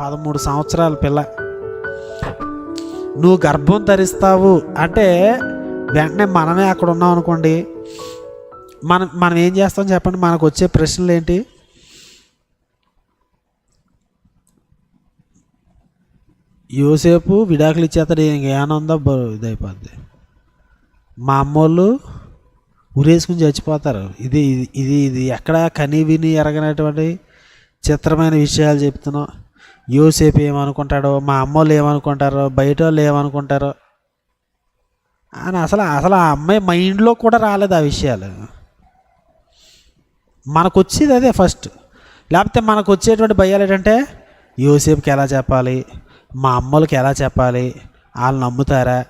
పదమూడు సంవత్సరాల పిల్ల. నువ్వు గర్భం ధరిస్తావు అంటే వెంటనే మనమే అక్కడ ఉన్నాం అనుకోండి. మనం మనం ఏం చేస్తాం చెప్పండి? మనకు వచ్చే ప్రశ్నలు ఏంటి? యోసేపు విడాకులు ఇచ్చేస్తాడు ఏమైనా ఉందా? ఇదైపోద్ది. మా అమ్మోళ్ళు ఉరేసుకుని చచ్చిపోతారు. ఇది ఇది ఇది ఇది ఎక్కడ కని విని ఎరగనటువంటి చిత్రమైన విషయాలు చెప్తున్నావు యోసేపు ఏమనుకుంటాడో మా అమ్మోళ్ళు ఏమనుకుంటారో బయట వాళ్ళు ఏమనుకుంటారో అని అసలు అసలు ఆ అమ్మాయి మైండ్లో కూడా రాలేదు ఆ విషయాలు. మనకు వచ్చేది అదే ఫస్ట్. లేకపోతే మనకు వచ్చేటువంటి భయాలు ఏంటంటే యోసేపుకి ఎలా చెప్పాలి? మా అమ్మలకి ఎలా చెప్పాలి? వాళ్ళు నమ్ముతారా?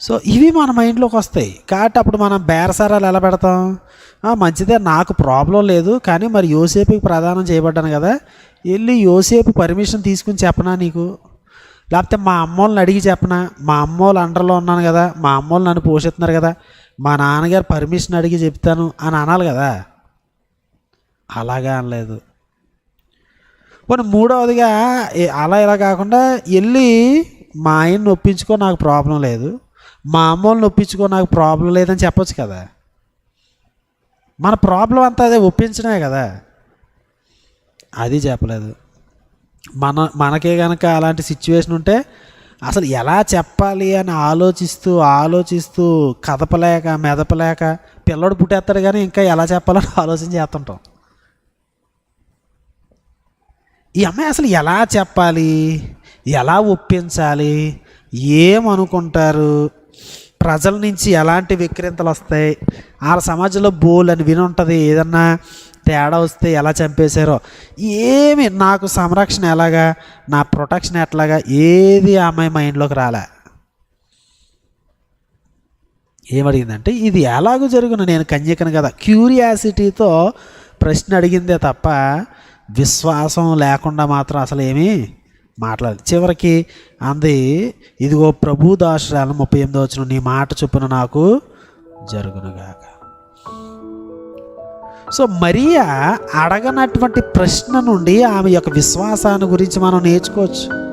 సో ఇవి మన మైండ్లోకి వస్తాయి. కాబట్టి అప్పుడు మనం బేరసారాలు ఎలా పెడతాం? మంచిదే నాకు ప్రాబ్లం లేదు కానీ మరి యోసేపుకి ప్రదానం చేయబడ్డాను కదా వెళ్ళి యోసేపు పర్మిషన్ తీసుకుని చెప్పనా నీకు? లేకపోతే మా అమ్మోళ్ళని అడిగి చెప్పనా? మా అమ్మోళ్ళు అండర్లో ఉన్నాను కదా మా అమ్మోళ్ళు నన్ను పోషిస్తున్నారు కదా మా నాన్నగారు పర్మిషన్ అడిగి చెప్తాను అని అనాలి కదా? అలాగా అనలేదు. పోనీ మూడవదిగా అలా ఇలా కాకుండా వెళ్ళి మా ఆయన్ని ఒప్పించుకో నాకు ప్రాబ్లం లేదు. మా అమ్మోళ్ళని ఒప్పించుకో నాకు ప్రాబ్లం లేదని చెప్పొచ్చు కదా. మన ప్రాబ్లం అంతా అదే ఒప్పించడమే కదా. అది చెప్పలేదు. మన మనకే కనుక అలాంటి సిచ్యువేషన్ ఉంటే అసలు ఎలా చెప్పాలి అని ఆలోచిస్తూ ఆలోచిస్తూ కదపలేక మెదపలేక పిల్లడు పుట్టేస్తాడు కానీ ఇంకా ఎలా చెప్పాలని ఆలోచన చేస్తుంటాం. ఈ అమ్మాయి అసలు ఎలా చెప్పాలి? ఎలా ఒప్పించాలి? ఏమనుకుంటారు? ప్రజల నుంచి ఎలాంటి విక్రింతలు వస్తాయి? వాళ్ళ సమాజంలో బోల్ అని విని ఉంటుంది ఏదన్నా తేడా వస్తే ఎలా చంపేశారో? ఏమి నాకు సంరక్షణ ఎలాగా? నా ప్రొటెక్షన్ ఎట్లాగా? ఏది అమ్మాయి మైండ్లోకి రాలే. ఏమడిగిందంటే ఇది ఎలాగో జరుగును. నేను కన్యకను కదా. క్యూరియాసిటీతో ప్రశ్న అడిగిందే తప్ప విశ్వాసం లేకుండా మాత్రం అసలు ఏమీ మాట్లాడాలి చివరికి అంది ఇదిగో ప్రభు దాశరాలు ముప్పై ఎనిమిది వచ్చిన నీ మాట చొప్పున నాకు జరుగునుగాక. సో మరియా అడగనటువంటి ప్రశ్న నుండి ఆమె యొక్క విశ్వాసాన్ని గురించి మనం నేర్చుకోవచ్చు.